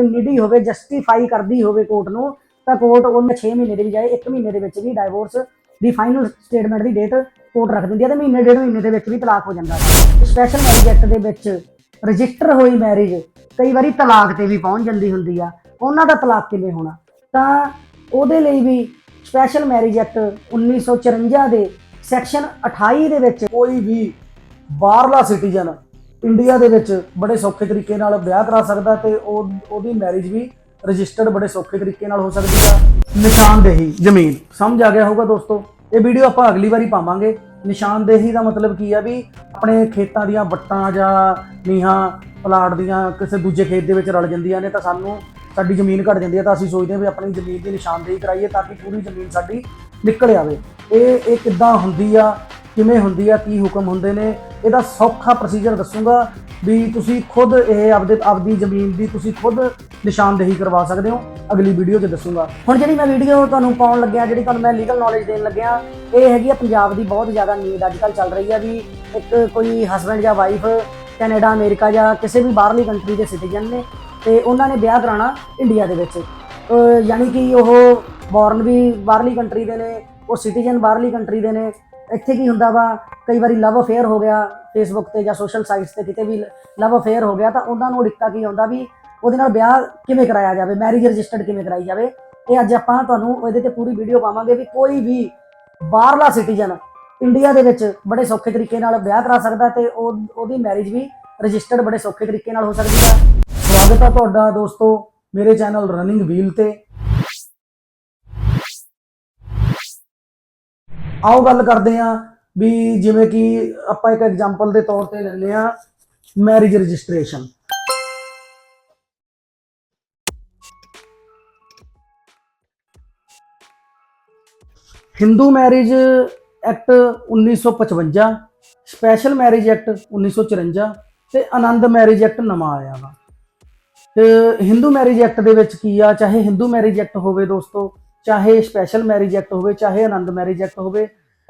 ਨਿਡੀ ਹੋਵੇ ਜਸਟੀਫਾਈ ਕਰਦੀ ਹੋਵੇ ਕੋਰਟ ਨੂੰ, ਤਾਂ ਕੋਰਟ ਉਹਨੇ 6 ਮਹੀਨੇ ਦੇ ਬਜਾਏ 1 ਮਹੀਨੇ ਦੇ ਵਿੱਚ ਵੀ ਡਾਈਵੋਰਸ ਦੀ ਫਾਈਨਲ ਸਟੇਟਮੈਂਟ ਦੀ ਡੇਟ ਕੋਰਟ ਰੱਖ ਦਿੰਦੀ ਹੈ ਤੇ ਮਹੀਨੇ, ਡੇਢ ਮਹੀਨੇ ਦੇ ਵਿੱਚ ਵੀ ਤਲਾਕ ਹੋ ਜਾਂਦਾ। ਹੈ ਸਪੈਸ਼ਲ ਮੈਰਿਜ ਐਕਟ ਦੇ ਵਿੱਚ ਰਜਿਸਟਰ ਹੋਈ ਮੈਰਿਜ ਕਈ ਵਾਰੀ ਤਲਾਕ ਤੇ ਵੀ ਪਹੁੰਚ ਜਾਂਦੀ ਹੁੰਦੀ ਆ। ਉਹਨਾਂ ਦਾ ਤਲਾਕ ਕਿਵੇਂ ਹੋਣਾ? ਤਾਂ ਉਹਦੇ ਲਈ ਵੀ ਸਪੈਸ਼ਲ ਮੈਰਿਜ ਐਕਟ 1954 ਦੇ ਸੈਕਸ਼ਨ 28 ਦੇ ਵਿੱਚ ਕੋਈ ਵੀ ਬਾਹਰਲਾ ਸਿਟੀਜ਼ਨ ਇੰਡੀਆ ਦੇ ਵਿੱਚ ਬੜੇ ਸੌਖੇ ਤਰੀਕੇ ਨਾਲ ਵਿਆਹ ਕਰਾ ਸਕਦਾ ਤੇ ਉਹ ਉਹਦੀ ਮੈਰਿਜ ਵੀ ਰਜਿਸਟਰਡ ਬੜੇ ਸੌਖੇ ਤਰੀਕੇ ਨਾਲ ਹੋ ਸਕਦੀ ਆ। ਨਿਸ਼ਾਨਦੇਹੀ ਜ਼ਮੀਨ। ਸਮਝ ਆ ਗਿਆ ਹੋਊਗਾ ਦੋਸਤੋ? ਇਹ ਵੀਡੀਓ ਆਪਾਂ ਅਗਲੀ ਵਾਰੀ ਪਾਵਾਂਗੇ। ਨਿਸ਼ਾਨਦੇਹੀ ਦਾ ਮਤਲਬ ਕੀ ਆ ਵੀ ਆਪਣੇ ਖੇਤਾਂ ਦੀਆਂ ਵੱਟਾਂ ਜਾਂ ਨੀਹਾਂ, ਪਲਾਟ ਦੀਆਂ ਕਿਸੇ ਦੂਜੇ ਖੇਤ ਦੇ ਵਿੱਚ ਰਲ ਜਾਂਦੀਆਂ ਨੇ ਤਾਂ ਸਾਨੂੰ ਸਾਡੀ ਜ਼ਮੀਨ ਘਟ ਜਾਂਦੀ ਹੈ ਤਾਂ ਅਸੀਂ ਸੋਚਦੇ ਹਾਂ ਵੀ ਆਪਣੀ ਜ਼ਮੀਨ ਦੀ ਨਿਸ਼ਾਨਦੇਹੀ ਕਰਾਈਏ ਤਾਂ ਕਿ ਪੂਰੀ ਜ਼ਮੀਨ ਸਾਡੀ ਨਿਕਲ ਆਵੇ। ਇਹ ਇਹ ਕਿੱਦਾਂ ਹੁੰਦੀ ਆ? ਕਿਵੇਂ ਹੁੰਦੀ ਆ, ਕੀ ਹੁਕਮ ਹੁੰਦੇ ਨੇ, ਇਹਦਾ ਸੌਖਾ ਪ੍ਰੋਸੀਜਰ ਦੱਸੂਗਾ ਵੀ ਤੁਸੀਂ ਖੁਦ ਇਹ ਆਪਦੇ, ਆਪਦੀ ਜ਼ਮੀਨ ਦੀ ਤੁਸੀਂ ਖੁਦ ਨਿਸ਼ਾਨਦੇਹੀ ਕਰਵਾ ਸਕਦੇ ਹੋ। ਅਗਲੀ ਵੀਡੀਓ 'ਚ ਦੱਸੂਗਾ। ਹੁਣ ਜਿਹੜੀ ਮੈਂ ਵੀਡੀਓ ਤੁਹਾਨੂੰ ਪਾਉਣ ਲੱਗਿਆ, ਜਿਹੜੀ ਤੁਹਾਨੂੰ ਮੈਂ ਲੀਗਲ ਨੌਲੇਜ ਦੇਣ ਲੱਗਿਆ, ਇਹ ਹੈਗੀ ਆ ਪੰਜਾਬ ਦੀ ਬਹੁਤ ਜ਼ਿਆਦਾ ਨੀਡ ਅੱਜ ਕੱਲ੍ਹ ਚੱਲ ਰਹੀ ਆ ਵੀ ਇੱਕ ਕੋਈ ਹਸਬੰਡ ਜਾਂ ਵਾਈਫ ਕੈਨੇਡਾ, ਅਮਰੀਕਾ ਜਾਂ ਕਿਸੇ ਵੀ ਬਾਹਰਲੀ ਕੰਟਰੀ ਦੇ ਸਿਟੀਜ਼ਨ ਨੇ ਤੇ ਉਹਨਾਂ ਨੇ ਵਿਆਹ ਕਰਾਉਣਾ ਇੰਡੀਆ ਦੇ ਵਿੱਚ। ਯਾਨੀ ਕਿ ਉਹ ਬੌਰਨ ਵੀ ਬਾਹਰਲੀ ਕੰਟਰੀ ਦੇ ਨੇ, ਉਹ ਸਿਟੀਜ਼ਨ ਬਾਹਰਲੀ ਕੰਟਰੀ ਦੇ ਨੇ ਇੱਥੇ ਕੀ ਹੁੰਦਾ ਵਾ? ਕਈ ਵਾਰੀ ਲਵ ਅਫੇਅਰ ਹੋ ਗਿਆ ਫੇਸਬੁੱਕ ਤੇ ਜਾਂ ਸੋਸ਼ਲ ਸਾਈਟਸ ਤੇ ਕਿਤੇ ਵੀ ਲਵ ਅਫੇਅਰ ਹੋ ਗਿਆ ਤਾਂ ਉਹਨਾਂ ਨੂੰ ਦਿੱਕਤ ਕੀ ਆਉਂਦਾ ਵੀ ਉਹਦੇ ਨਾਲ ਵਿਆਹ ਕਿਵੇਂ ਕਰਾਇਆ ਜਾਵੇ ਮੈਰਿਜ ਰਜਿਸਟਰਡ ਕਿਵੇਂ ਕਰਾਈ ਜਾਵੇ? ਇਹ ਅੱਜ ਆਪਾਂ ਤੁਹਾਨੂੰ ਇਹਦੇ ਤੇ ਪੂਰੀ ਵੀਡੀਓ ਪਾਵਾਂਗੇ ਵੀ ਕੋਈ ਵੀ ਬਾਹਰਲਾ ਸਿਟੀਜ਼ਨ ਇੰਡੀਆ ਦੇ ਵਿੱਚ ਬੜੇ ਸੌਖੇ ਤਰੀਕੇ ਨਾਲ ਵਿਆਹ ਕਰਾ ਸਕਦਾ ਤੇ ਉਹ, ਉਹਦੀ ਮੈਰਿਜ ਵੀ ਰਜਿਸਟਰਡ ਬੜੇ ਸੌਖੇ ਤਰੀਕੇ ਨਾਲ ਹੋ ਸਕਦੀ ਆ। ਸਵਾਗਤ ਹੈ ਤੁਹਾਡਾ ਦੋਸਤੋ, ਮੇਰੇ ਚੈਨਲ ਰਨਿੰਗ ਵੀਲ ਤੇ। ਆਓ ਗੱਲ ਕਰਦੇ ਹਾਂ ਵੀ ਜਿਵੇਂ ਕਿ ਆਪਾਂ ਇੱਕ ਐਗਜ਼ਾਮਪਲ ਦੇ ਤੌਰ ਤੇ ਲੈਂਦੇ ਹਾਂ marriage registration Hindu marriage act 1955 special marriage act 1954 ਤੇ ਆਨੰਦ ਮੈਰਿਜ ਐਕਟ ਨਵਾਂ ਆਇਆ ਵਾ। ਤੇ ਹਿੰਦੂ ਮੈਰਿਜ ਐਕਟ ਦੇ ਵਿੱਚ ਕੀ ਆ? ਚਾਹੇ ਹਿੰਦੂ ਮੈਰਿਜ ਐਕਟ ਹੋਵੇ ਦੋਸਤੋ, ਚਾਹੇ ਸਪੈਸ਼ਲ ਮੈਰਿਜ ਐਕਟ ਹੋਵੇ, ਚਾਹੇ ਆਨੰਦ ਮੈਰਿਜ ਐਕਟ ਹੋਵੇ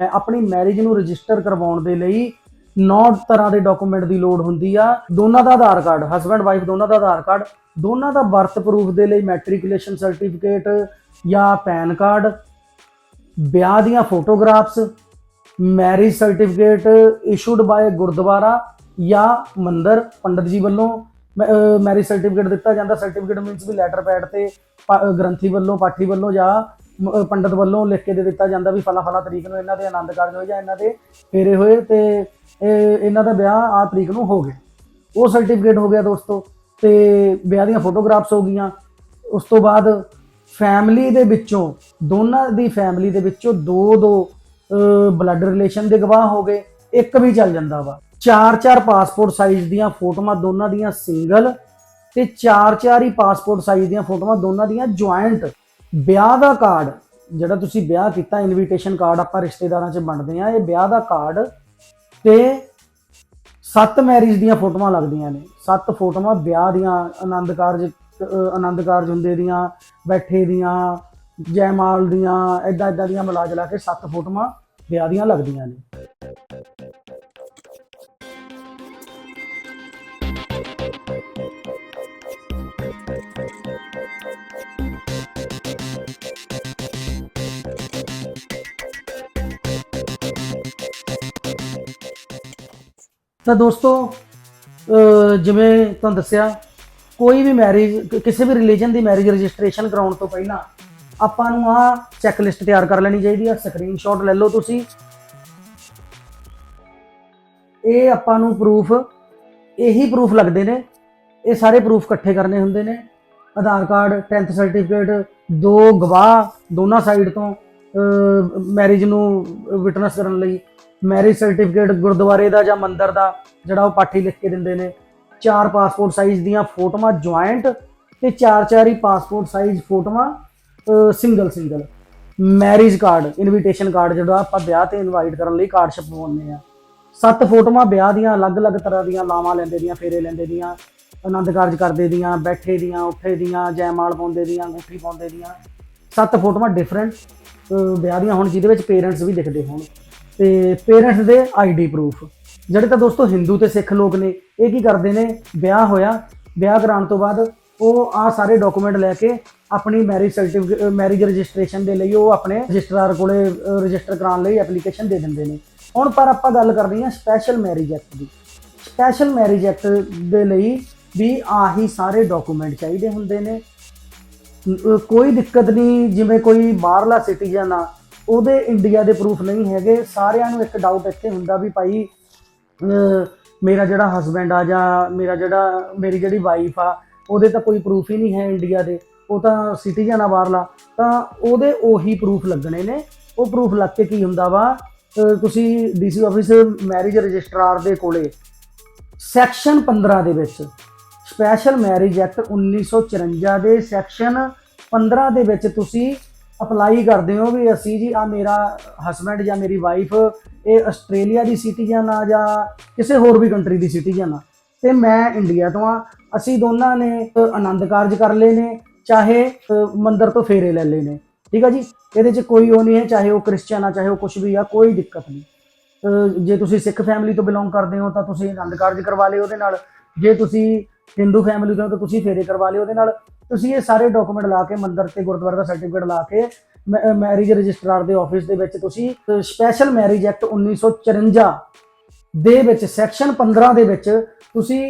ਆਪਣੀ ਮੈਰਿਜ ਨੂੰ ਰਜਿਸਟਰ ਕਰਵਾਉਣ ਦੇ ਲਈ ਨੌ ਤਰ੍ਹਾਂ ਦੇ ਡਾਕੂਮੈਂਟ ਦੀ ਲੋੜ ਹੁੰਦੀ ਆ। ਦੋਨਾਂ ਦਾ ਆਧਾਰ ਕਾਰਡ ਹਸਬੰਡ ਵਾਈਫ ਦੋਨਾਂ ਦਾ ਆਧਾਰ ਕਾਰਡ, ਦੋਨਾਂ ਦਾ ਬਰਥ ਪ੍ਰੂਫ ਦੇ ਲਈ ਮੈਟ੍ਰਿਕੂਲੇਸ਼ਨ ਸਰਟੀਫਿਕੇਟ ਜਾਂ ਪੈਨ ਕਾਰਡ ਵਿਆਹ ਦੀਆਂ photographs marriage certificate issued by gurdwara ਜਾਂ ਮੰਦਰ, ਪੰਡਤ ਜੀ ਵੱਲੋਂ ਮੈਰਿਜ ਸਰਟੀਫਿਕੇਟ ਦਿੱਤਾ ਜਾਂਦਾ। ਸਰਟੀਫਿਕੇਟ ਮੀਨਸ ਵੀ ਲੈਟਰ ਪੈਡ ਤੇ, ਪਾ- ਗ੍ਰੰਥੀ ਵੱਲੋਂ, ਪਾਠੀ ਵੱਲੋਂ ਜਾਂ ਮ- ਅਹ ਪੰਡਤ ਵੱਲੋਂ ਲਿਖ ਕੇ ਦੇ ਦਿੱਤਾ ਜਾਂਦਾ ਵੀ ਫਲਾ ਫਲਾ ਤਰੀਕ ਨੂੰ ਇਹਨਾਂ ਦੇ ਆਨੰਦ ਕਾਰਜ ਹੋਏ ਜਾਂ ਇਹਨਾਂ ਦੇ ਫੇਰੇ ਹੋਏ ਤੇ ਇਹ ਇਹਨਾਂ ਦਾ ਵਿਆਹ ਆ ਤਰੀਕ ਨੂੰ ਹੋ ਗਿਆ। ਉਹ ਸਰਟੀਫਿਕੇਟ ਹੋ ਗਿਆ ਦੋਸਤੋ ਤੇ ਵਿਆਹ ਦੀਆਂ ਫੋਟੋਗ੍ਰਾਫਸ ਹੋ ਗਈਆਂ। ਉਸ ਤੋਂ ਬਾਅਦ ਫੈਮਿਲੀ ਦੇ ਵਿੱਚੋਂ, ਦੋਨਾਂ ਦੀ ਫੈਮਿਲੀ ਦੇ ਵਿੱਚੋਂ ਦੋ ਦੋ ਬਲੱਡ ਰਿਲੇਸ਼ਨ ਦੇ ਗਵਾਹ ਹੋ ਗਏ। ਇੱਕ ਵੀ ਚੱਲ ਜਾਂਦਾ ਵਾ। ਚਾਰ ਚਾਰ ਪਾਸਪੋਰਟ ਸਾਈਜ਼ ਦੀਆਂ ਫੋਟੋਆਂ ਦੋਨਾਂ ਦੀਆਂ ਸਿੰਗਲ ਤੇ ਚਾਰ ਚਾਰ ਹੀ ਪਾਸਪੋਰਟ ਸਾਈਜ਼ ਦੀਆਂ ਫੋਟੋਆਂ ਦੋਨਾਂ ਦੀਆਂ ਜੁਆਇੰਟ ਵਿਆਹ ਦਾ ਕਾਰਡ ਜਿਹੜਾ ਤੁਸੀਂ ਵਿਆਹ ਕੀਤਾ ਇਨਵੀਟੇਸ਼ਨ ਕਾਰਡ ਆਪਾਂ ਰਿਸ਼ਤੇਦਾਰਾਂ 'ਚ ਵੰਡਦੇ ਆ ਇਹ ਵਿਆਹ ਦਾ ਕਾਰਡ ਤੇ ਸੱਤ ਮੈਰਿਜ ਦੀਆਂ ਫੋਟੋਆਂ ਲੱਗਦੀਆਂ ਨੇ। ਸੱਤ ਫੋਟੋਆਂ ਵਿਆਹ ਦੀਆਂ, ਆਨੰਦ ਕਾਰਜ ਆਨੰਦ ਕਾਰਜ ਹੁੰਦੇ ਦੀਆਂ, ਬੈਠੇ ਦੀਆਂ, ਜੈਮਾਲ ਦੀਆਂ ਐਦਾਂ ਐਦਾਂ ਦੀਆਂ ਮਿਲਾ ਜਲਾ ਕੇ ਸੱਤ ਫੋਟੋਆਂ ਵਿਆਹ ਦੀਆਂ ਲੱਗਦੀਆਂ ਨੇ। ਤਾਂ ਦੋਸਤੋ ਜਿਵੇਂ ਤੁਹਾਨੂੰ ਦੱਸਿਆ, ਕੋਈ ਵੀ ਮੈਰਿਜ ਕਿਸੇ ਵੀ ਰਿਲੀਜਨ ਦੀ ਮੈਰਿਜ ਰਜਿਸਟ੍ਰੇਸ਼ਨ ਕਰਾਉਣ ਤੋਂ ਪਹਿਲਾਂ ਆਪਾਂ ਨੂੰ ਆ ਚੈੱਕ ਲਿਸਟ ਤਿਆਰ ਕਰ ਲੈਣੀ ਚਾਹੀਦੀ ਆ। ਸਕਰੀਨਸ਼ਾਟ ਲੈ ਲਓ ਤੁਸੀਂ। ਇਹ ਆਪਾਂ ਨੂੰ ਪ੍ਰੂਫ ਇਹੀ ਪ੍ਰੂਫ ਲੱਗਦੇ ਨੇ। ਇਹ ਸਾਰੇ ਪ੍ਰੂਫ ਇਕੱਠੇ ਕਰਨੇ ਹੁੰਦੇ ਨੇ। ਆਧਾਰ ਕਾਰਡ 10th ਸਰਟੀਫਿਕੇਟ ਦੋ ਗਵਾਹ, ਦੋਨਾਂ ਸਾਈਡ ਤੋਂ ਮੈਰਿਜ ਨੂੰ ਵਿਟਨੈਸ ਕਰਨ ਲਈ। ਮੈਰਿਜ ਸਰਟੀਫਿਕੇਟ ਗੁਰਦੁਆਰੇ ਦਾ ਜਾਂ ਮੰਦਿਰ ਦਾ, ਜਿਹੜਾ ਉਹ ਪਾਠੀ ਲਿਖ ਕੇ ਦਿੰਦੇ ਨੇ। ਚਾਰ ਪਾਸਪੋਰਟ ਸਾਈਜ਼ ਦੀਆਂ ਫੋਟੋਆਂ ਜੁਆਇੰਟ ਤੇ ਚਾਰ ਚਾਰ ਹੀ ਪਾਸਪੋਰਟ ਸਾਈਜ਼ ਫੋਟੋਆਂ single single marriage card invitation card ਜਿਹੜਾ ਆਪਾਂ ਵਿਆਹ ਤੇ ਇਨਵਾਈਟ ਕਰਨ ਲਈ ਕਾਰਡ ਛਪਵਾਉਂਦੇ ਆ ਸੱਤ ਫੋਟੋਆਂ ਵਿਆਹ ਦੀਆਂ, ਅਲੱਗ-ਅਲੱਗ ਤਰ੍ਹਾਂ ਦੀਆਂ, ਲਾਵਾਂ ਲੈਂਦੇ ਦੀਆਂ, ਫੇਰੇ ਲੈਂਦੇ ਦੀਆਂ, ਆਨੰਦ ਕਾਰਜ ਕਰਦੇ ਦੀਆਂ, ਬੈਠੇ ਦੀਆਂ, ਉੱਠੇ ਦੀਆਂ, ਜੈਮਾਲ ਪਾਉਂਦੇ ਦੀਆਂ, ਅੰਗੂਠੀ ਪਾਉਂਦੇ ਦੀਆਂ। ਸੱਤ ਫੋਟੋਆਂ ਡਿਫਰੈਂਟ ਵਿਆਹ ਦੀਆਂ ਹੁਣ ਜਿਹਦੇ ਵਿੱਚ ਪੇਰੈਂਟਸ ਵੀ ਦਿਖਦੇ ਹੋਣ। ਤੇ ਪੇਰੈਂਟਸ ਦੇ ਆਈਡੀ ਪ੍ਰੂਫ ਜਿਹੜੇ ਤਾਂ ਦੋਸਤੋ ਹਿੰਦੂ ਤੇ ਸਿੱਖ ਲੋਕ ਨੇ, ਇਹ ਕੀ ਕਰਦੇ ਨੇ? ਵਿਆਹ ਹੋਇਆ, ਵਿਆਹ ਕਰਾਉਣ ਤੋਂ ਬਾਅਦ ਉਹ ਆ ਸਾਰੇ ਡਾਕੂਮੈਂਟ ਲੈ ਕੇ ਆਪਣੀ ਮੈਰਿਜ ਸਰਟੀਫਿਕੇਟ ਮੈਰਿਜ ਰਜਿਸਟ੍ਰੇਸ਼ਨ ਦੇ ਲਈ ਉਹ ਆਪਣੇ ਰਜਿਸਟਰਾਰ ਕੋਲੇ ਰਜਿਸਟਰ ਕਰਾਉਣ ਲਈ ਐਪਲੀਕੇਸ਼ਨ ਦੇ ਦਿੰਦੇ ਨੇ। ਹੁਣ ਪਰ ਆਪਾਂ ਗੱਲ ਕਰਨੀ ਆ ਸਪੈਸ਼ਲ ਮੈਰਿਜ ਐਕਟ ਦੀ। ਸਪੈਸ਼ਲ ਮੈਰਿਜ ਐਕਟ ਦੇ ਲਈ ਵੀ ਆਹੀ ਸਾਰੇ ਡਾਕੂਮੈਂਟ ਚਾਹੀਦੇ ਹੁੰਦੇ ਨੇ। ਕੋਈ ਦਿੱਕਤ ਨਹੀਂ, ਜਿਵੇਂ ਕੋਈ ਬਾਹਰਲਾ ਸਿਟੀਜ਼ਨ ਆ ਉਹਦੇ ਇੰਡੀਆ ਦੇ ਪ੍ਰੂਫ ਨਹੀਂ ਹੈਗੇ। ਸਾਰਿਆਂ ਨੂੰ ਇੱਕ ਡਾਊਟ ਇੱਥੇ ਹੁੰਦਾ ਵੀ ਭਾਈ ਮੇਰਾ ਜਿਹੜਾ ਹਸਬੈਂਡ ਆ ਜਾਂ ਮੇਰਾ ਜਿਹੜਾ, ਮੇਰੀ ਜਿਹੜੀ ਵਾਈਫ ਆ, ਉਹਦੇ ਤਾਂ ਕੋਈ ਪ੍ਰੂਫ ਹੀ ਨਹੀਂ ਹੈ ਇੰਡੀਆ ਦੇ। ਉਹ ਤਾਂ ਸਿਟੀਜ਼ਨ ਆ ਬਾਹਰਲਾ। ਤਾਂ ਉਹਦੇ ਉਹੀ ਪ੍ਰੂਫ ਲੱਗਣੇ ਨੇ। ਉਹ ਪ੍ਰੂਫ ਲੱਗ ਕੇ ਕੀ ਹੁੰਦਾ ਵਾ? ਅਹ, ਤੁਸੀਂ ਡੀਸੀ ਆਫਿਸ ਮੈਰਿਜ ਰਜਿਸਟਰਾਰ ਦੇ ਕੋਲੇ ਸੈਕਸ਼ਨ 15 ਦੇ ਵਿੱਚ ਸਪੈਸ਼ਲ ਮੈਰਿਜ ਐਕਟ 1954 ਦੇ ਸੈਕਸ਼ਨ 15 ਦੇ ਵਿੱਚ ਤੁਸੀਂ ਅਪਲਾਈ ਕਰਦੇ ਹੋ ਵੀ ਅਸੀਂ ਜੀ ਆ ਮੇਰਾ ਹਸਬੈਂਡ ਜਾਂ ਮੇਰੀ ਵਾਈਫ ਇਹ ਆਸਟ੍ਰੇਲੀਆ ਦੀ ਸਿਟੀਜ਼ਨ ਆ ਜਾਂ ਕਿਸੇ ਹੋਰ ਵੀ ਕੰਟਰੀ ਦੀ ਸਿਟੀਜ਼ਨ ਆ ਤੇ ਮੈਂ ਇੰਡੀਆ ਤੋਂ ਆ ਅਸੀਂ ਦੋਨਾਂ ਨੇ ਆਨੰਦ ਕਾਰਜ ਕਰ ਲਏ ਨੇ, ਚਾਹੇ ਮੰਦਰ ਤੋਂ ਫੇਰੇ ਲੈ ਲਏ ਨੇ, ਠੀਕ ਆ ਜੀ? ਇਹਦੇ 'ਚ ਕੋਈ ਉਹ ਨਹੀਂ ਹੈ, ਚਾਹੇ ਉਹ ਕ੍ਰਿਸਚੀਅਨ ਆ, ਚਾਹੇ ਉਹ ਕੁਝ ਵੀ ਆ, ਕੋਈ ਦਿੱਕਤ ਨਹੀਂ। ਜੇ ਤੁਸੀਂ ਸਿੱਖ ਫੈਮਿਲੀ ਤੋਂ ਬਿਲੋਂਗ ਕਰਦੇ ਹੋ ਤਾਂ ਤੁਸੀਂ ਆਨੰਦ ਕਾਰਜ ਕਰਵਾ ਲਏ ਉਹਦੇ ਨਾਲ, ਜੇ ਤੁਸੀਂ ਹਿੰਦੂ ਫੈਮਿਲੀ ਤੋਂ ਤਾਂ ਤੁਸੀਂ ਫੇਰੇ ਕਰਵਾ ਲਿਓ, ਉਹਦੇ ਨਾਲ ਤੁਸੀਂ ਇਹ ਸਾਰੇ ਡਾਕੂਮੈਂਟ ਲਾ ਕੇ ਮੰਦਰ ਤੇ ਗੁਰਦੁਆਰੇ ਦਾ ਸਰਟੀਫਿਕੇਟ ਲਾ ਕੇ ਮੈਰਿਜ ਰਜਿਸਟਰਾਰ ਦੇ ਆਫਿਸ ਦੇ ਵਿੱਚ ਤੁਸੀਂ ਸਪੈਸ਼ਲ ਮੈਰਿਜ ਐਕਟ 1954 ਦੇ ਵਿੱਚ ਸੈਕਸ਼ਨ 15 ਦੇ ਵਿੱਚ ਤੁਸੀਂ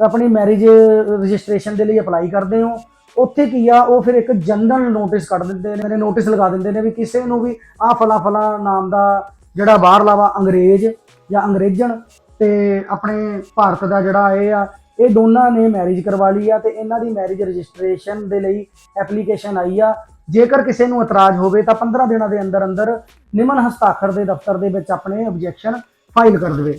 ਆਪਣੀ ਮੈਰਿਜ ਰਜਿਸਟ੍ਰੇਸ਼ਨ ਦੇ ਲਈ ਅਪਲਾਈ ਕਰਦੇ ਹੋ। ਉੱਥੇ ਕੀ ਆ, ਉਹ ਫਿਰ ਇੱਕ ਜਨਰਲ ਨੋਟਿਸ ਕੱਢ ਦਿੰਦੇ ਨੇ ਨੋਟਿਸ ਲਗਾ ਦਿੰਦੇ ਨੇ ਵੀ ਕਿਸੇ ਨੂੰ ਵੀ ਆ ਫਲਾ ਫਲਾ ਨਾਮ ਦਾ ਜਿਹੜਾ ਬਾਹਰ ਲਾਵਾ ਅੰਗਰੇਜ਼ ਜਾਂ ਅੰਗਰੇਜ਼ਣ ਤੇ ਆਪਣੇ ਭਾਰਤ ਦਾ ਜਿਹੜਾ ਇਹ ਆ ਇਹ ਦੋਨਾਂ ਨੇ ਮੈਰਿਜ ਕਰਵਾ ਲਈ ਆ ਤੇ ਇਹਨਾਂ ਦੀ ਮੈਰਿਜ ਰਜਿਸਟ੍ਰੇਸ਼ਨ ਦੇ ਲਈ ਐਪਲੀਕੇਸ਼ਨ ਆਈ ਆ। ਜੇਕਰ ਕਿਸੇ ਨੂੰ ਇਤਰਾਜ਼ ਹੋਵੇ ਤਾਂ 15 ਦਿਨਾਂ ਦੇ ਅੰਦਰ ਅੰਦਰ ਨਿਮਨ ਹਸਤਾਖਰ ਦੇ ਦਫ਼ਤਰ ਦੇ ਵਿੱਚ ਆਪਣੇ ਆਬਜੈਕਸ਼ਨ ਫਾਈਲ ਕਰ ਦੇਵੇ।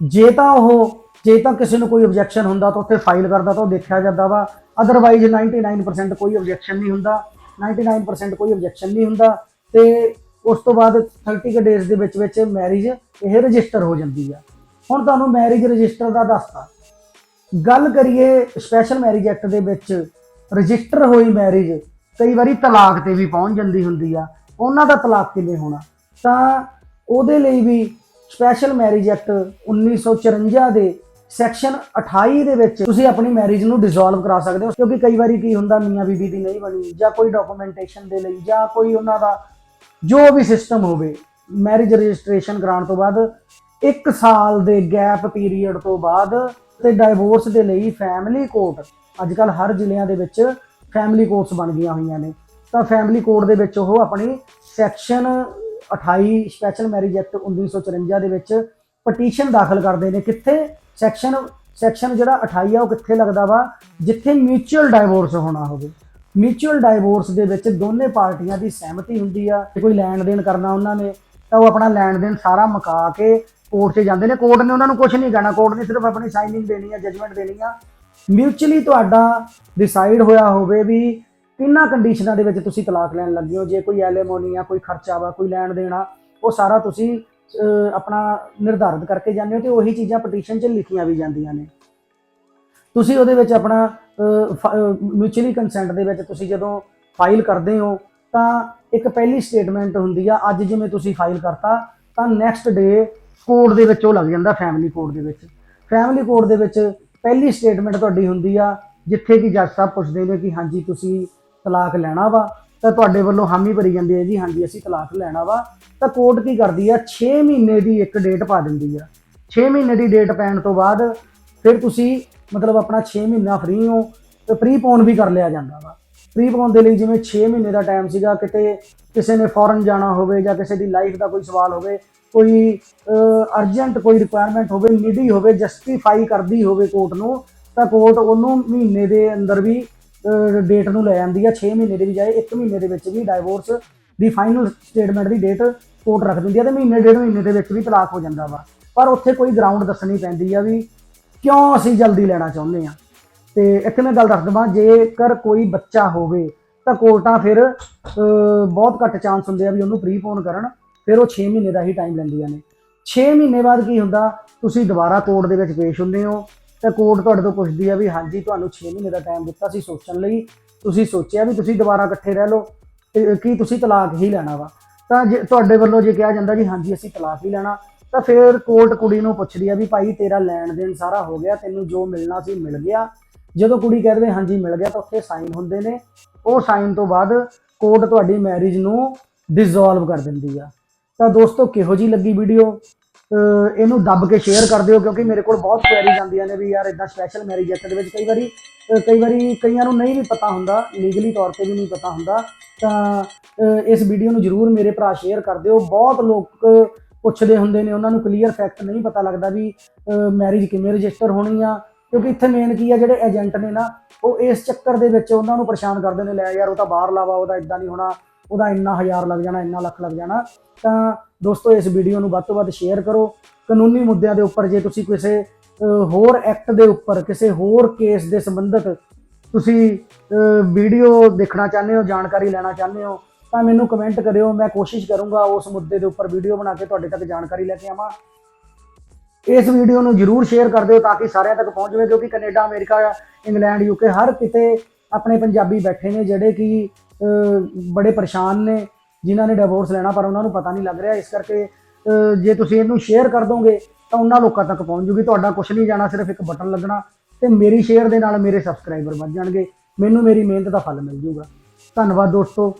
ਜੇ ਤਾਂ ਉਹ, ਜੇ ਤਾਂ ਕਿਸੇ ਨੂੰ ਕੋਈ ਆਬਜੈਕਸ਼ਨ ਹੁੰਦਾ ਤਾਂ ਉੱਥੇ ਫਾਈਲ ਕਰਦਾ ਤਾਂ ਉਹ ਦੇਖਿਆ ਜਾਂਦਾ ਵਾ। ਅਦਰਵਾਈਜ਼ 99% ਕੋਈ ਆਬਜੈਕਸ਼ਨ ਨਹੀਂ ਹੁੰਦਾ। 99% ਕੋਈ ਆਬਜੈਕਸ਼ਨ ਨਹੀਂ ਹੁੰਦਾ ਤੇ ਉਸ ਤੋਂ ਬਾਅਦ 30 ਕੁ ਡੇਜ਼ ਦੇ ਵਿੱਚ ਵਿੱਚ ਮੈਰਿਜ ਇਹ ਰਜਿਸਟਰ ਹੋ ਜਾਂਦੀ ਆ। ਹੁਣ ਤੁਹਾਨੂੰ ਮੈਰਿਜ ਰਜਿਸਟਰ ਦਾ ਦੱਸਤਾ। ਗੱਲ ਕਰੀਏ ਸਪੈਸ਼ਲ ਮੈਰਿਜ ਐਕਟ ਦੇ ਵਿੱਚ ਰਜਿਸਟਰ ਹੋਈ ਮੈਰਿਜ ਕਈ ਵਾਰੀ ਤਲਾਕ ਤੇ ਵੀ ਪਹੁੰਚ ਜਾਂਦੀ ਹੁੰਦੀ ਆ। ਉਹਨਾਂ ਦਾ ਤਲਾਕ ਕਿਵੇਂ ਹੋਣਾ? ਤਾਂ ਉਹਦੇ ਲਈ ਵੀ ਸਪੈਸ਼ਲ ਮੈਰਿਜ ਐਕਟ 1954 ਦੇ ਸੈਕਸ਼ਨ 28 ਦੇ ਵਿੱਚ ਤੁਸੀਂ ਆਪਣੀ ਮੈਰਿਜ ਨੂੰ ਡਿਸੋਲਵ ਕਰਾ ਸਕਦੇ ਹੋ। ਕਿਉਂਕਿ ਕਈ ਵਾਰੀ ਕੀ ਹੁੰਦਾ, ਮੀਆਂ ਬੀਬੀ ਦੀ ਨਹੀਂ ਬਣੀ, ਜਾਂ ਕੋਈ ਡਾਕੂਮੈਂਟੇਸ਼ਨ ਦੇ ਲਈ, ਜਾਂ ਕੋਈ ਉਹਨਾਂ ਦਾ ਜੋ ਵੀ ਸਿਸਟਮ ਹੋਵੇ ਮੈਰਿਜ ਰਜਿਸਟ੍ਰੇਸ਼ਨ ਕਰਾਉਣ ਤੋਂ ਬਾਅਦ 1 ਸਾਲ ਦੇ ਗੈਪ ਪੀਰੀਅਡ ਤੋਂ ਬਾਅਦ ਤੇ ਡਾਈਵੋਰਸ ਦੇ ਲਈ ਫੈਮਿਲੀ ਕੋਰਟ ਅੱਜ ਕੱਲ ਹਰ ਜ਼ਿਲ੍ਹਿਆਂ ਦੇ ਵਿੱਚ ਫੈਮਿਲੀ ਕੋਰਟਸ ਬਣ ਗਈਆਂ ਹੋਈਆਂ ਨੇ। ਤਾਂ ਫੈਮਿਲੀ ਕੋਰਟ ਦੇ ਵਿੱਚ ਉਹ ਆਪਣੀ ਸੈਕਸ਼ਨ 28 ਸਪੈਸ਼ਲ ਮੈਰਿਜ ਐਕਟ 1954 ਦੇ ਵਿੱਚ ਪਟੀਸ਼ਨ ਦਾਖਲ ਕਰਦੇ ਨੇ। ਕਿੱਥੇ? ਸੈਕਸ਼ਨ ਸੈਕਸ਼ਨ ਜਿਹੜਾ 28 ਆ ਉਹ ਕਿੱਥੇ ਲੱਗਦਾ ਵਾ? ਜਿੱਥੇ ਮਿਊਚੁਅਲ ਡਾਈਵੋਰਸ ਹੋਣਾ ਹੋਵੇ। ਮਿਊਚੁਅਲ ਡਾਈਵੋਰਸ ਦੇ ਵਿੱਚ ਦੋਨੇ ਪਾਰਟੀਆਂ ਦੀ ਸਹਿਮਤੀ ਹੁੰਦੀ ਆ। ਜੇ ਕੋਈ ਲੈਣ ਦੇਣ ਕਰਨਾ ਉਹਨਾਂ ਨੇ, ਤਾਂ ਉਹ ਆਪਣਾ ਲੈਣ ਦੇਣ ਸਾਰਾ ਮੁਕਾ ਕੇ ਕੋਰਟ 'ਚ ਜਾਂਦੇ ਨੇ। ਕੋਰਟ ਨੇ ਉਹਨਾਂ ਨੂੰ ਕੁਝ ਨਹੀਂ ਕਹਿਣਾ। ਕੋਰਟ ਨੇ ਸਿਰਫ ਆਪਣੀ ਸਾਈਨਿੰਗ ਦੇਣੀ ਆ ਜਜਮੈਂਟ ਦੇਣੀ ਆ। ਮਿਊਚੁਅਲੀ ਤੁਹਾਡਾ ਡਿਸਾਈਡ ਹੋਇਆ ਹੋਵੇ ਵੀ ਕਿੰਨਾ ਕੰਡੀਸ਼ਨਾਂ ਦੇ ਵਿੱਚ ਤੁਸੀਂ ਤਲਾਕ ਲੈਣ ਲੱਗੇ ਹੋ। ਜੇ ਕੋਈ ਐਲੀਮੋਨੀ ਆ, ਕੋਈ ਖਰਚਾ ਵਾ, ਕੋਈ ਲੈਣ ਦੇਣਾ ਉਹ ਸਾਰਾ ਤੁਸੀਂ ਆਪਣਾ ਨਿਰਧਾਰਿਤ ਕਰਕੇ ਜਾਂਦੇ ਹੋ ਤੇ ਉਹੀ ਚੀਜ਼ਾਂ ਪਟੀਸ਼ਨ 'ਚ ਲਿਖੀਆਂ ਵੀ ਜਾਂਦੀਆਂ ਨੇ। ਤੁਸੀਂ ਉਹਦੇ ਵਿੱਚ ਆਪਣਾ ਮਿਊਚੁਅਲੀ ਕੰਸੈਂਟ ਦੇ ਵਿੱਚ ਤੁਸੀਂ ਜਦੋਂ ਫਾਈਲ ਕਰਦੇ ਹੋ, ਤਾਂ ਇੱਕ ਪਹਿਲੀ ਸਟੇਟਮੈਂਟ ਹੁੰਦੀ ਆ, ਅੱਜ ਜਿਵੇਂ ਤੁਸੀਂ ਫਾਈਲ ਕਰਤਾ, ਤਾਂ ਨੈਕਸਟ ਡੇ ਕੋਰਟ ਦੇ ਵਿੱਚ ਉਹ ਲੱਗ ਜਾਂਦਾ ਫੈਮਿਲੀ ਕੋਰਟ ਦੇ ਵਿੱਚ। ਫੈਮਿਲੀ ਕੋਰਟ ਦੇ ਵਿੱਚ ਪਹਿਲੀ ਸਟੇਟਮੈਂਟ ਤੁਹਾਡੀ ਹੁੰਦੀ ਆ, ਜਿੱਥੇ ਕਿ ਜੱਜ ਸਾਹਿਬ ਪੁੱਛਦੇ ਨੇ ਕਿ ਹਾਂਜੀ, ਤੁਸੀਂ ਤਲਾਕ ਲੈਣਾ ਵਾ, ਤਾਂ ਤੁਹਾਡੇ ਵੱਲੋਂ ਹਾਮੀ ਭਰੀ ਜਾਂਦੀ ਹੈ ਜੀ, ਹਾਂਜੀ, ਅਸੀਂ ਤਲਾਕ ਲੈਣਾ ਵਾ। ਤਾਂ ਕੋਰਟ ਕੀ ਕਰਦੀ ਆ 6 ਮਹੀਨੇ ਦੀ ਇੱਕ ਡੇਟ ਪਾ ਦਿੰਦੀ ਆ। 6 ਮਹੀਨੇ ਦੀ ਡੇਟ ਪੈਣ ਤੋਂ ਬਾਅਦ ਫਿਰ ਤੁਸੀਂ ਮਤਲਬ ਆਪਣਾ 6 ਮਹੀਨਾ ਫ੍ਰੀ ਹੋ, ਤੇ ਪ੍ਰੀਪੋਨ ਵੀ ਕਰ ਲਿਆ ਜਾਂਦਾ ਵਾ। ਪ੍ਰੀਪੋਨ ਦੇ ਲਈ ਜਿਵੇਂ 6 ਮਹੀਨੇ ਦਾ ਟਾਈਮ ਸੀਗਾ, ਕਿਤੇ ਕਿਸੇ ਨੇ ਫੋਰਨ ਜਾਣਾ ਹੋਵੇ ਜਾਂ ਕਿਸੇ ਦੀ ਲਾਈਫ ਦਾ ਕੋਈ ਸਵਾਲ ਹੋਵੇ ਕੋਈ ਅਰਜੈਂਟ ਕੋਈ ਰਿਕੁਆਇਰਮੈਂਟ ਹੋਵੇ ਨੀਡੀ ਹੋਵੇ ਜਸਟੀਫਾਈ ਕਰਦੀ ਹੋਵੇ ਕੋਰਟ ਨੂੰ, ਤਾਂ ਕੋਰਟ ਉਹਨੂੰ ਮਹੀਨੇ ਦੇ ਅੰਦਰ ਵੀ ਡੇਟ ਨੂੰ ਲੈ ਜਾਂਦੀ ਆ 6 ਮਹੀਨੇ ਦੇ ਬਜਾਏ 1 ਮਹੀਨੇ ਦੇ ਵਿੱਚ ਵੀ ਡਾਈਵੋਰਸ ਦੀ ਫਾਈਨਲ ਸਟੇਟਮੈਂਟ ਦੀ ਡੇਟ ਕੋਰਟ ਰੱਖ ਦਿੰਦੀ ਆ, ਤੇ ਮਹੀਨੇ, ਡੇਢ ਮਹੀਨੇ ਦੇ ਵਿੱਚ ਵੀ ਤਲਾਕ ਹੋ ਜਾਂਦਾ ਵਾ। ਪਰ ਉੱਥੇ ਕੋਈ ਗਰਾਊਂਡ ਦੱਸਣੀ ਪੈਂਦੀ ਆ ਵੀ ਕਿਉਂ ਅਸੀਂ ਜਲਦੀ ਲੈਣਾ ਚਾਹੁੰਦੇ ਆ। ਤੇ ਇੱਕ ਮੈਂ ਗੱਲ ਦੱਸ ਦਵਾਂ, ਜੇਕਰ ਕੋਈ ਬੱਚਾ ਹੋਵੇ, ਤਾਂ ਕੋਰਟਾਂ ਫਿਰ ਬਹੁਤ ਘੱਟ ਚਾਂਸ ਹੁੰਦੇ ਆ ਵੀ ਉਹਨੂੰ ਪ੍ਰੀਪੋਨ ਕਰਨ। ਫਿਰ ਉਹ 6 ਮਹੀਨੇ ਦਾ ਹੀ ਟਾਈਮ ਲੈਂਦੀਆਂ ਨੇ। 6 ਮਹੀਨੇ ਬਾਅਦ ਕੀ ਹੁੰਦਾ? ਤੁਸੀਂ ਦੁਬਾਰਾ ਕੋਰਟ ਦੇ ਵਿੱਚ ਪੇਸ਼ ਹੁੰਦੇ ਹੋ। ਤਾਂ ਕੋਰਟ ਤੁਹਾਡੇ ਤੋਂ ਪੁੱਛਦੀ ਆ ਵੀ ਹਾਂਜੀ, ਤੁਹਾਨੂੰ 6 ਮਹੀਨੇ ਦਾ ਟਾਈਮ ਦਿੱਤਾ ਸੀ ਸੋਚਣ ਲਈ। ਤੁਸੀਂ ਸੋਚਿਆ ਵੀ ਤੁਸੀਂ ਦੁਬਾਰਾ ਇਕੱਠੇ ਰਹਿ ਲਓ। ਤੇ ਕੀ ਤੁਸੀਂ ਤਲਾਕ ਹੀ ਲੈਣਾ ਵਾ? ਤਾਂ ਜੇ ਤੁਹਾਡੇ ਵੱਲੋਂ ਜੇ ਕਿਹਾ ਜਾਂਦਾ ਜੀ, ਹਾਂਜੀ, ਅਸੀਂ ਤਲਾਕ ਹੀ ਲੈਣਾ, ਤਾਂ ਫਿਰ ਕੋਰਟ ਕੁੜੀ ਨੂੰ ਪੁੱਛਦੀ ਆ ਵੀ ਭਾਈ ਤੇਰਾ ਲੈਣ ਦੇਣ ਸਾਰਾ ਹੋ ਗਿਆ, ਤੈਨੂੰ ਜੋ ਮਿਲਣਾ ਸੀ ਮਿਲ ਗਿਆ। ਜਦੋਂ ਕੁੜੀ ਕਹਿ ਦੇਵੇ, ਹਾਂਜੀ, ਮਿਲ ਗਿਆ, ਤਾਂ ਉੱਥੇ ਸਾਈਨ ਹੁੰਦੇ ਨੇ। ਉਹ ਸਾਈਨ ਤੋਂ ਬਾਅਦ ਕੋਰਟ ਤੁਹਾਡੀ ਮੈਰਿਜ ਨੂੰ ਡਿਸੋਲਵ ਕਰ ਦਿੰਦੀ ਆ। ਤਾਂ ਦੋਸਤੋ, ਕਿਹੋ ਜੀ ਲੱਗੀ ਵੀਡੀਓ ਇਹਨੂੰ ਦੱਬ ਕੇ ਸ਼ੇਅਰ ਕਰ ਦਿਓ, ਕਿਉਂਕਿ ਮੇਰੇ ਕੋਲ ਬਹੁਤ ਕੁਐਰੀਜ਼ ਆਉਂਦੀਆਂ ਨੇ ਵੀ ਯਾਰ ਇਦਾਂ ਸਪੈਸ਼ਲ ਮੈਰਿਜ ਐਕਟ ਦੇ ਵਿੱਚ। ਕਈ ਵਾਰੀ ਕਈ ਵਾਰੀ ਕਈਆਂ ਨੂੰ ਨਹੀਂ ਵੀ ਪਤਾ ਹੁੰਦਾ ਲੀਗਲੀ ਤੌਰ ਤੇ ਵੀ ਨਹੀਂ ਪਤਾ ਹੁੰਦਾ। ਤਾਂ ਇਸ ਵੀਡੀਓ ਨੂੰ ਜਰੂਰ ਮੇਰੇ ਭਰਾ ਸ਼ੇਅਰ ਕਰ ਦਿਓ। ਬਹੁਤ ਲੋਕ ਪੁੱਛਦੇ ਹੁੰਦੇ ਨੇ, ਉਹਨਾਂ ਨੂੰ ਕਲੀਅਰ ਫੈਕਟ ਨਹੀਂ ਪਤਾ ਲੱਗਦਾ ਵੀ ਮੈਰਿਜ ਕਿਵੇਂ ਰਜਿਸਟਰ ਹੋਣੀ ਆ। ਕਿਉਂਕਿ ਇੱਥੇ ਮੇਨ ਕੀ ਆ, ਜਿਹੜੇ ਏਜੰਟ ਨੇ ਨਾ, ਉਹ ਇਸ ਚੱਕਰ ਦੇ ਵਿੱਚ ਉਹਨਾਂ ਨੂੰ ਪਰੇਸ਼ਾਨ ਕਰਦੇ ਨੇ, ਲੈ ਯਾਰ ਉਹ ਤਾਂ ਬਾਹਰ ਲਾਵਾ ਉਹਦਾ ਇਦਾਂ ਨਹੀਂ ਹੋਣਾ। ਉਹਦਾ ਇੰਨਾ ਹਜ਼ਾਰ ਲੱਗ ਜਾਣਾ, ਇੰਨਾ ਲੱਖ ਲੱਗ ਜਾਣਾ, ਤਾਂ ਦੋਸਤੋ ਇਸ ਵੀਡੀਓ ਨੂੰ ਵੱਧ ਤੋਂ ਵੱਧ ਸ਼ੇਅਰ ਕਰੋ। ਕਾਨੂੰਨੀ ਮੁੱਦਿਆਂ ਦੇ ਉੱਪਰ ਜੇ ਤੁਸੀਂ ਕਿਸੇ ਹੋਰ ਐਕਟ ਦੇ ਉੱਪਰ, ਕਿਸੇ ਹੋਰ ਕੇਸ ਦੇ ਸੰਬੰਧਿਤ ਤੁਸੀਂ ਵੀਡੀਓ ਦੇਖਣਾ ਚਾਹੁੰਦੇ ਹੋ, ਜਾਣਕਾਰੀ ਲੈਣਾ ਚਾਹੁੰਦੇ ਹੋ, ਤਾਂ ਮੈਨੂੰ ਕਮੈਂਟ ਕਰਿਓ, ਮੈਂ ਕੋਸ਼ਿਸ਼ ਕਰੂੰਗਾ ਉਸ ਮੁੱਦੇ ਦੇ ਉੱਪਰ ਵੀਡੀਓ ਬਣਾ ਕੇ ਤੁਹਾਡੇ ਤੱਕ ਜਾਣਕਾਰੀ ਲੈ ਕੇ ਆਵਾਂ। ਇਸ ਵੀਡੀਓ ਨੂੰ ਜਰੂਰ ਸ਼ੇਅਰ ਕਰ ਦਿਓ ਤਾਂ ਕਿ ਸਾਰਿਆਂ ਤੱਕ ਪਹੁੰਚ ਜਾਵੇ, ਕਿਉਂਕਿ ਕੈਨੇਡਾ, ਅਮਰੀਕਾ, ਇੰਗਲੈਂਡ ਯੂਕੇ ਹਰ ਕਿਤੇ ਆਪਣੇ ਪੰਜਾਬੀ ਬੈਠੇ ਨੇ, ਜਿਹੜੇ ਕਿ ਬੜੇ ਪਰੇਸ਼ਾਨ ਨੇ, ਜਿਨ੍ਹਾਂ ਨੇ ਡਿਵੋਰਸ ਲੈਣਾ, ਪਰ ਉਹਨਾਂ ਨੂੰ ਪਤਾ ਨਹੀਂ ਲੱਗ ਰਿਹਾ। ਇਸ ਕਰਕੇ ਜੇ ਤੁਸੀਂ ਇਹਨੂੰ ਸ਼ੇਅਰ ਕਰ ਦੋਗੇ, ਤਾਂ ਉਹਨਾਂ ਲੋਕਾਂ ਤੱਕ ਪਹੁੰਚ ਜੂਗੀ। ਤੁਹਾਡਾ ਕੁਝ ਨਹੀਂ ਜਾਣਾ, ਸਿਰਫ ਇੱਕ ਬਟਨ ਲੱਗਣਾ ਤੇ ਮੇਰੀ ਸ਼ੇਅਰ ਦੇ ਨਾਲ ਮੇਰੇ ਸਬਸਕ੍ਰਾਈਬਰ ਵੱਧ ਜਾਣਗੇ। ਮੈਨੂੰ ਮੇਰੀ ਮਿਹਨਤ ਦਾ ਫਲ ਮਿਲ ਜੂਗਾ। ਧੰਨਵਾਦ ਦੋਸਤੋ।